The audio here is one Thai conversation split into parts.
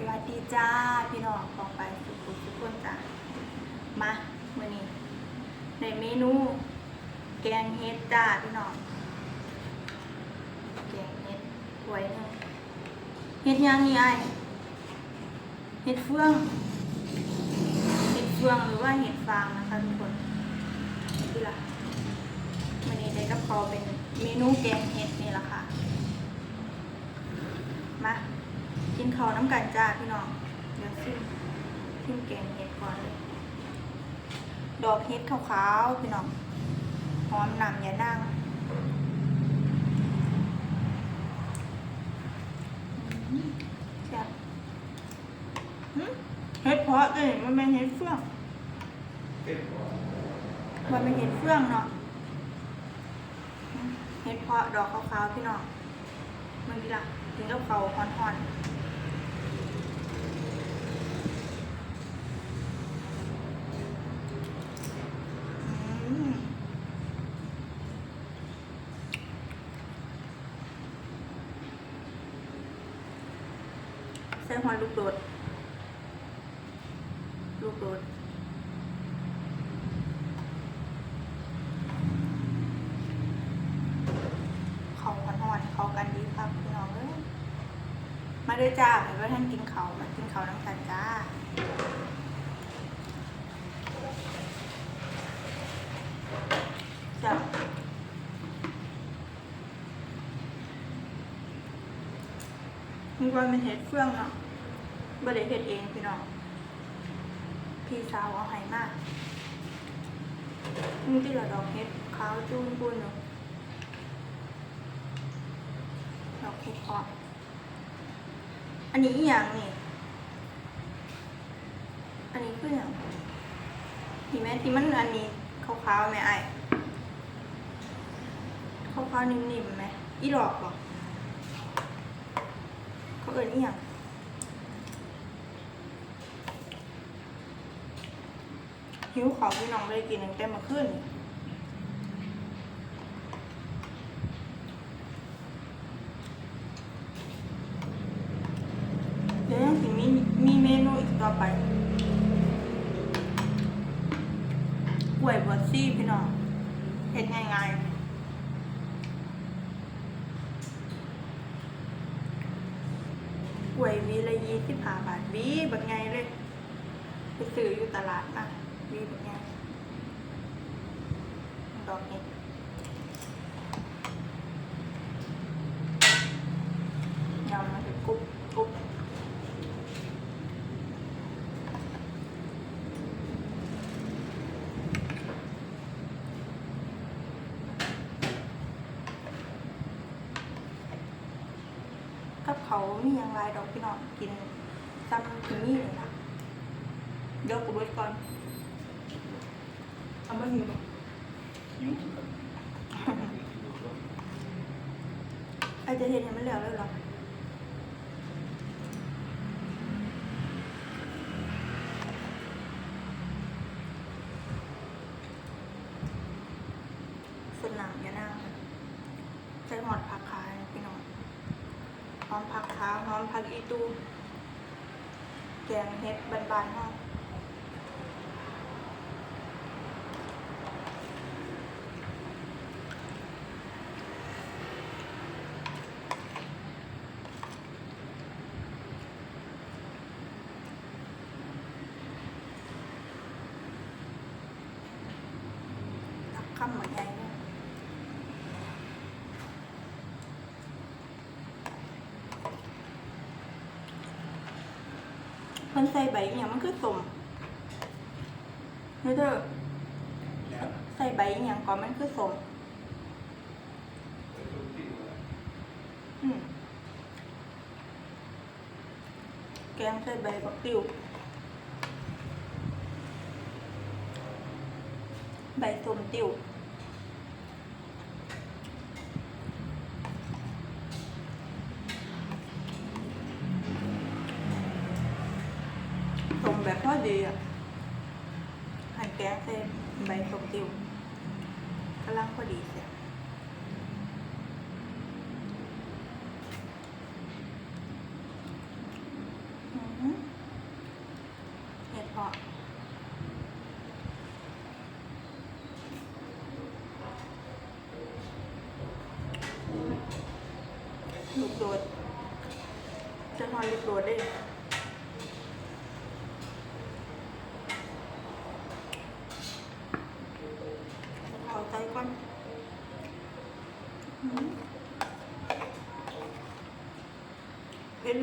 สวัสดีจ้าพี่น้องกองไปสุขุทุกคนจ้ามาเมื่อนี้ในเมนูแกงเฮ็ดจ้าพี่น้องแกงเฮ็ดถ้วยหนึงเฮ็ดยังนี่ไอเฮ็ดเฟืองเห็ดเฟืองหรือว่าเห็ดฟางนะคะทุกคนนี่ละวันนี้ได้กับเขาเป็นเมนูแกงเห็ดนี่แหละค่ะมา กินข้าวน้ำกันจ้าพี่น้อง เดี๋ยวซิมซิมแกงเห็ดก่อนเลย ดอกเห็ดขาวๆพี่น้อง หอมนำอย่านั่งอืมแซ่บหึเห็ดเพาะเอ้ยมันเป็นเห็ดเฟืองมันเป็นเห็ดเฟืองเนาะ เห็ดเพาะดอกขาวๆพี่น้อง มันดีละถึงกับเขาฮอนๆอืมใส่หอยลูกโดด ลูกโดด เขาหอนๆเขากันดีครับพี่น้องเอ้ยมาด้วย จ้าเห็นว่าท่านกินเขามากินเขาน้ำกันจ้าจ้ามีวันเป็นเห็ดเฟื่องเนาะบ่ได้เห็ดเองพี่น้อง พี่สาวเอาให้มากนี่ที่เราดอกเห็ดขาวจุ้นปุ้นเนาะดอกคุกเพาะ อันนี้อหย่างนี่ อันนี้คืออย่างที่แม่ที่มันอันนี้ขาวๆไหมไอ้ขาวๆนิ่มๆไหมอีดอกหรอเขาเอินอีหยังหิวขาวพี่น้องไม่ได้กินตั้งแต่เมื่อคืนนี่ เดี๋ยวยังสิมีมีเมนูอีกต่อไปกล้วยบวชซี่พี่น้องเห็ดง่ายๆกล้วยวีละยี่สิบห้าบาทวีแบบไงเลยไปซื้ออยู่ตลาดนะวีแบบไงดอกเห็ดยำมาถึงกรุบกรุบ กับเขา มีอย่างไรดอกพี่น้องกินซ้ำถึงนี่เลยนะเดี๋ยวกูเบิดก่อนเอามาหิวบ่ไอจะเห็นให้มันเหลือเลยเหรอสนามยานาใส่หอดผักคายพี่น้อง หอมผักขาวหอมผักอีตูแกงเฮ็ดบานๆห้องตักข้ามเหมือนไงเนี่ย มันใส่ใบอหย่างมันคือสมเฮ้ยเด้อใส่ใบอหย่างก่อนมันคือสมอืมแกงใส่ใบบักติวใบสม ดีอะหั่นแกงเส้นใบสมติวกำลังพอดีเสียเห็ดเพาะลูกโดดจะหอยลูกโดดได้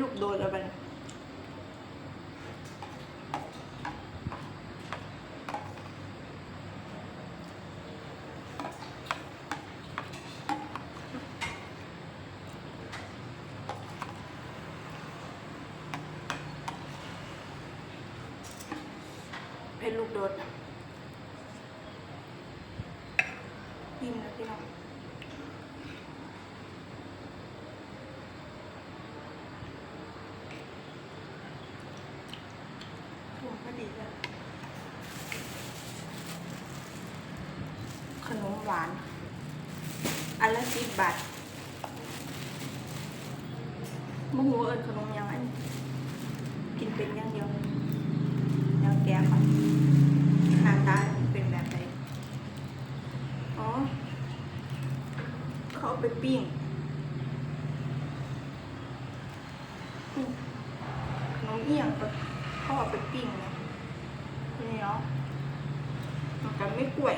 ลูกโดดแล้วไปเพชรลูกโดดยิ้มนะพี่น้องถุงพอดีเลย ขนมหวาน อันละสิบบาทมะหูเอิญขนมยังอันกินเป็นอย่างเดียวแนวแกงก่อนหน้าตาเป็นแบบไหนอ๋อ เขาไปปิ้งขนมเอี่ยงก็เขาเอาไปปิ้งนะ นี่เนาะมันกันไม่กล้วย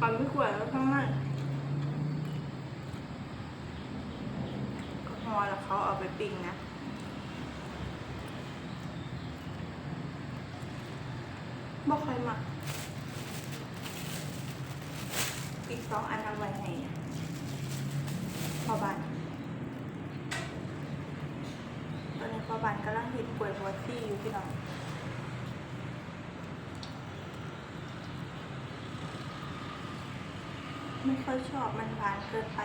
กันไม่กล้วยแล้วข้างในก็พอแล้วเขาเอาไปปิ้งนะบ่ค่อยมักอีกสองอันเอาไว้ให้พอบานตอนนี้พอบานกำลังเห็ดกล้วยบัวซี่อยู่พี่น้อง ไม่ค่อยชอบมันหวานเกินไป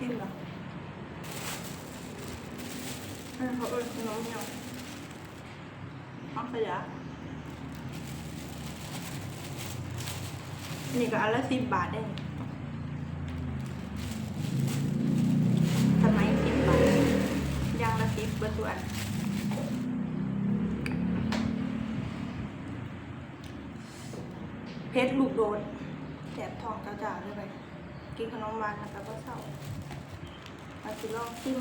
อิ่มเหรอเออเขาเอิญขนมเหนียวเอาขยะนี่ก็อันละสิบบาทเองสมัยสิบบาทยางละสิบเบอร์ตัวอันเพชรลูกโดนแสบทองจ้าจ่าเลยไป กินขนมหวานนะคะก็เศร้า เราจะลองชิม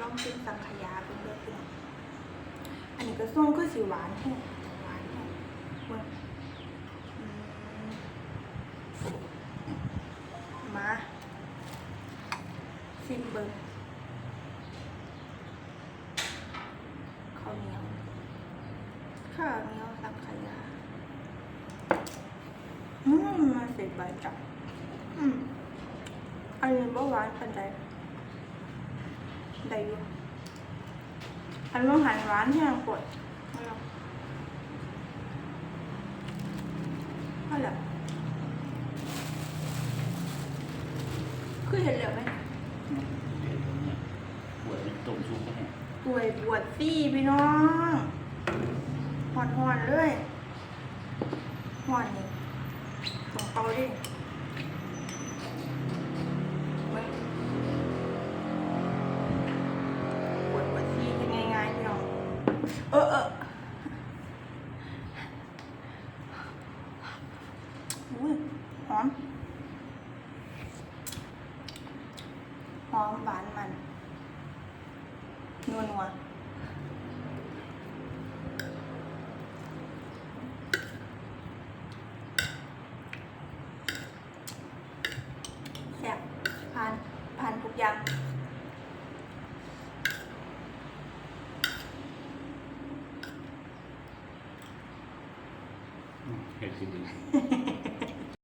ลองชิมสังขยาเป็นเพื่อนพี่น้องอันนี้ก็ส้มก็สีหวานแค่หวานแค่เว้ยมาชิมเบิ้งข้าวเหนียวข้าวเหนียวสังขยาอืมมาเสร็จใบจับอืมอันนี้บ่หวานปันใด ได้อยู่อันว่าหันหวานแห้งปวดไม่เอาเอาล่ะคือเห็นแล้วไหมปวดเป็นตุ่มชุบก็แห้งป่วยปวดซี่พี่น้องหอนหอนเลยหอนนี่ของเขาดิเบิ่งปวดปวดซี่เป็นง่ายๆพี่น้อง เออเอออุ้ยหอม หอมหวานมัน นัวนัวแซ่บผ่านผ่านทุกอ ย่างเห็ดสิดี